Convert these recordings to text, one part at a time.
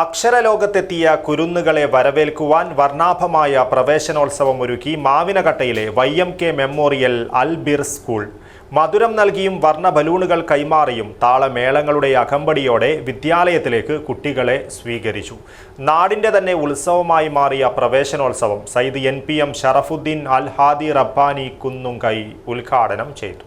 അക്ഷരലോകത്തെത്തിയ കുരുന്നുകളെ വരവേൽക്കുവാൻ വർണാഭമായ പ്രവേശനോത്സവം ഒരുക്കി മാവിനകട്ടയിലെ Y M K memorial Albir school. മധുരം നൽകിയും വർണ ബലൂണുകൾ കൈമാറിയും താളമേളങ്ങളുടെ അകമ്പടിയോടെ വിദ്യാലയത്തിലേക്ക് കുട്ടികളെ സ്വീകരിച്ചു. നാടിന്റെ തന്നെ ഉത്സവമായി മാറിയ പ്രവേശനോത്സവം Sayyid N P M Sharafuddin Alhadi Rabbani Kunnumkai ഉദ്ഘാടനം ചെയ്തു.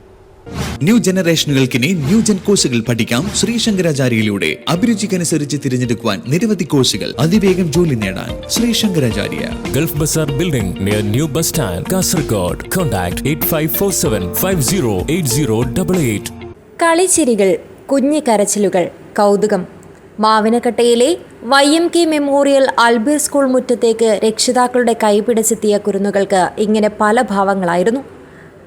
ന്യൂ ജനറേഷനുകൾക്കിനി ന്യൂ ജൻ കോഴ്സുകൾ പഠിക്കാം ശ്രീ ശങ്കരാചാര്യയിലൂടെ അഭിരുചിക്കനുസരിച്ച് തിരഞ്ഞെടുക്കുവാൻ നിരവധി കോഴ്സുകൾ അതിവേഗം ജോലി നേടാൻ Shri Shankaracharya gulf Bazar building near new bus stand Kasargod contact eight five four seven five zero eight zero double eight കളിച്ചിരികൾ കുഞ്ഞു കരച്ചിലുകൾ കൗതുകം മാവിനക്കട്ടയിലെ Y M K memorial Albir school മുറ്റത്തേക്ക് രക്ഷിതാക്കളുടെ കൈപിടിച്ചെത്തിയ കുരുന്നുകൾക്ക് ഇങ്ങനെ പല ഭാവങ്ങളായിരുന്നു.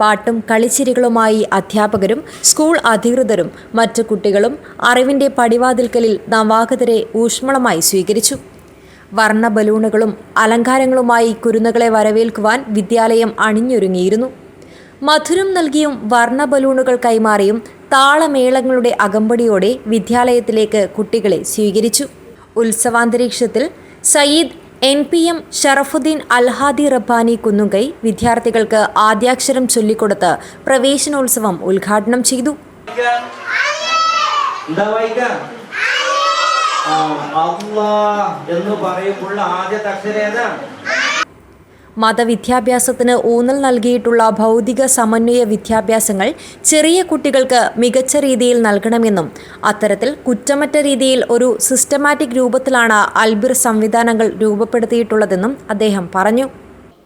പാട്ടും കളിച്ചിരികളുമായി അധ്യാപകരും സ്കൂൾ അധികൃതരും മറ്റു കുട്ടികളും അറിവിന്റെ പടിവാതിൽക്കലിൽ നവാഗതരെ ഊഷ്മളമായി സ്വീകരിച്ചു. വർണ ബലൂണുകളും അലങ്കാരങ്ങളുമായി കുരുന്നുകളെ വരവേൽക്കുവാൻ വിദ്യാലയം അണിഞ്ഞൊരുങ്ങിയിരുന്നു. മധുരം നൽകിയും വർണ ബലൂണുകൾ കൈമാറിയും താളമേളങ്ങളുടെ അകമ്പടിയോടെ വിദ്യാലയത്തിലേക്ക് കുട്ടികളെ സ്വീകരിച്ചു. ഉത്സവാന്തരീക്ഷത്തിൽ Sayyid N P M Sharafuddin Alhadi Rabbani Kunnukai വിദ്യാർത്ഥികൾക്ക് ആദ്യാക്ഷരം ചൊല്ലിക്കൊടുത്ത് പ്രവേശനോത്സവം ഉദ്ഘാടനം ചെയ്തു. എന്ന് പറയുമ്പോൾ ആദ്യത്തെ അക്ഷരം ഏതാ? മതവിദ്യാഭ്യാസത്തിന് ഊന്നൽ നൽകിയിട്ടുള്ള ഭൗതിക സമന്വയ വിദ്യാഭ്യാസങ്ങൾ ചെറിയ കുട്ടികൾക്ക് മികച്ച രീതിയിൽ നൽകണമെന്നും അത്തരത്തിൽ കുറ്റമറ്റ രീതിയിൽ ഒരു സിസ്റ്റമാറ്റിക് രൂപത്തിലാണ് അൽബിർ സംവിധാനങ്ങൾ രൂപപ്പെടുത്തിയിട്ടുള്ളതെന്നും അദ്ദേഹം പറഞ്ഞു.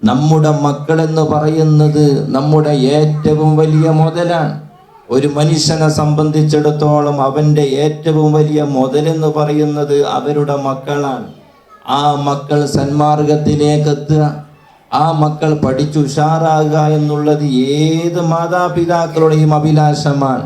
നമ്മുടെ മക്കളെന്ന് പറയുന്നത് നമ്മുടെ ഏറ്റവും വലിയ മുതലാണ്. ഒരു മനുഷ്യനെ സംബന്ധിച്ചിടത്തോളം അവന്റെ ഏറ്റവും വലിയ മുതലെന്ന് പറയുന്നത് അവരുടെ മക്കളാണ്. ആ മക്കൾ സന്മാർഗത്തിലേക്ക് എത്തുക. ആ മക്കൾ പഠിച്ചു ഉഷാറാകുക എന്നുള്ളത് ഏത് മാതാപിതാക്കളുടെയും അഭിലാഷമാണ്.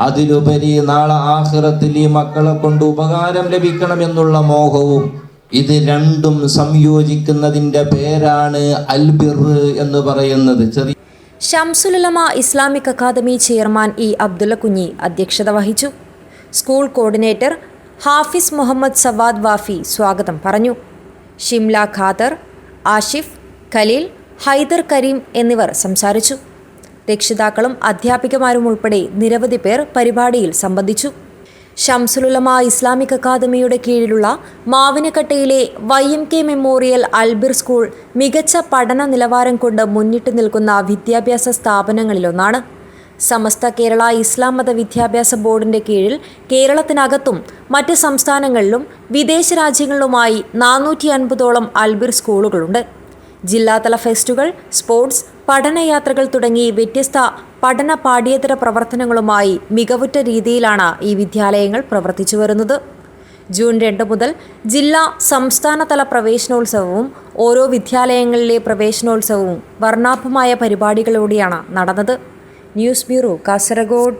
അതിലുപരി നാളെ ആഹ്റത്തിൽ ഈ മക്കളെ കൊണ്ട് ഉപകാരം ലഭിക്കണം എന്നുള്ള മോഹവും ഇത് രണ്ടും സംയോജിക്കുന്നതിന്റെ പേരാണ് അൽബിർ എന്ന് പറയുന്നത്. ചെറിയ Shamsulama Islamic academy chairman E Abdulla Kunhi അധ്യക്ഷത വഹിച്ചു. സ്കൂൾ കോർഡിനേറ്റർ ഹാഫിസ് മുഹമ്മദ് സവാദ് വാഫി സ്വാഗതം പറഞ്ഞു. ഷിംല ഖാദർ ആഷിഫ് ഖലീൽ ഹൈദർ കരീം എന്നിവർ സംസാരിച്ചു. രക്ഷിതാക്കളും അധ്യാപികമാരും ഉൾപ്പെടെ നിരവധി പേർ പരിപാടിയിൽ സംബന്ധിച്ചു. ഷംസുലുലമ ഇസ്ലാമിക് അക്കാദമിയുടെ കീഴിലുള്ള മാവിനക്കട്ടയിലെ Y M K memorial Albir school മികച്ച പഠന നിലവാരം കൊണ്ട് മുന്നിട്ട് നിൽക്കുന്ന വിദ്യാഭ്യാസ സ്ഥാപനങ്ങളിലൊന്നാണ്. സമസ്ത കേരള ഇസ്ലാം മത വിദ്യാഭ്യാസ ബോർഡിന്റെ കീഴിൽ കേരളത്തിനകത്തും മറ്റ് സംസ്ഥാനങ്ങളിലും വിദേശ രാജ്യങ്ങളിലുമായി നാനൂറ്റി അൻപതോളം അൽബിർ സ്കൂളുകളുണ്ട്. ജില്ലാതല ഫെസ്റ്റുകൾ സ്പോർട്സ് പഠനയാത്രകൾ തുടങ്ങി വ്യത്യസ്ത പഠന പാഠ്യേതര പ്രവർത്തനങ്ങളുമായി മികവുറ്റ രീതിയിലാണ് ഈ വിദ്യാലയങ്ങൾ പ്രവർത്തിച്ചു വരുന്നത്. ജൂൺ രണ്ട് മുതൽ ജില്ലാ സംസ്ഥാനതല പ്രവേശനോത്സവവും ഓരോ വിദ്യാലയങ്ങളിലെ പ്രവേശനോത്സവവും വർണാഭമായ പരിപാടികളോടെയാണ് നടന്നത്. News bureau Kasargod.